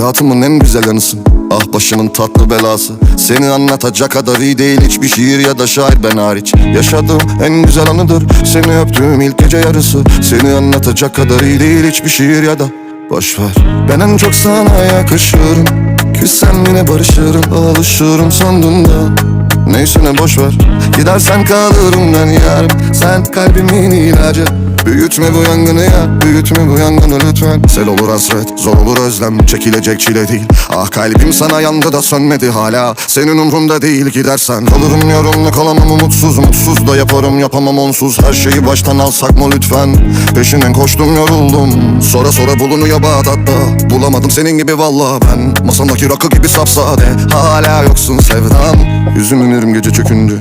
Hayatımın en güzel anısın Ah başımın tatlı belası. Seni anlatacak kadar iyi değil Hiçbir şiir ya da şair. Ben hariç Yaşadığım en güzel anıdır. Seni öptüğüm ilk gece yarısı. Seni anlatacak kadar iyi değil Hiçbir şiir ya da Boş ver. Ben en çok sana yakışıyorum Küssem yine barışırım Alışırım sonunda. Neyse ne boş ver. Gidersen kalırım ben yarım Sen kalbimin ilacı Büyütme bu yangını ya Büyütme bu yangını lütfen. Sel olur hasret Zor olur özlem Çekilecek çile değil. Ah kalbim sana yandı da sönmedi hala. Senin umrunda değil gidersen. Kalırım yorumlu kalamam umutsuz. Mutsuz da yaparım yapamam onsuz. Her şeyi baştan alsak mı lütfen? Peşinden koştum yoruldum. Sonra sonra bulunuyor Bağdat'ta. Bulamadım senin gibi valla ben. Masamdaki rakı gibi sapsade. Hala yoksun sevdam Yüzüm ünürüm gece çökünce.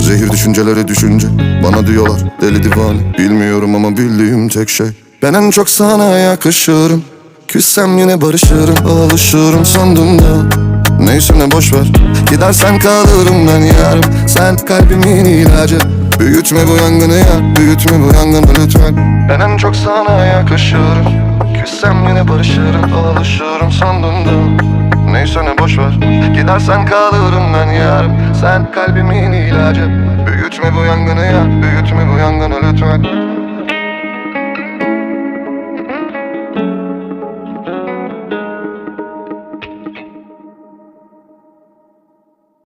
Zehir düşüncelere düşünce. Bana diyorlar deli divane. Bilmiyorum ama bildiğim tek şey Ben en çok sana yakışırım. Küssem yine barışırım Alışırım sonunda Neyse ne boş ver. Gidersen kalırım ben yarım. Sen kalbimin ilacı. Büyütme bu yangını ya Büyütme bu yangını lütfen. Ben en çok sana yakışırım. Küssem yine barışırım Alışırım ne boş ver. Gidersen kalırım ben yarım Sen kalbimin ilacı. Büyütme bu yangını ya. Büyütme bu yangını lütfen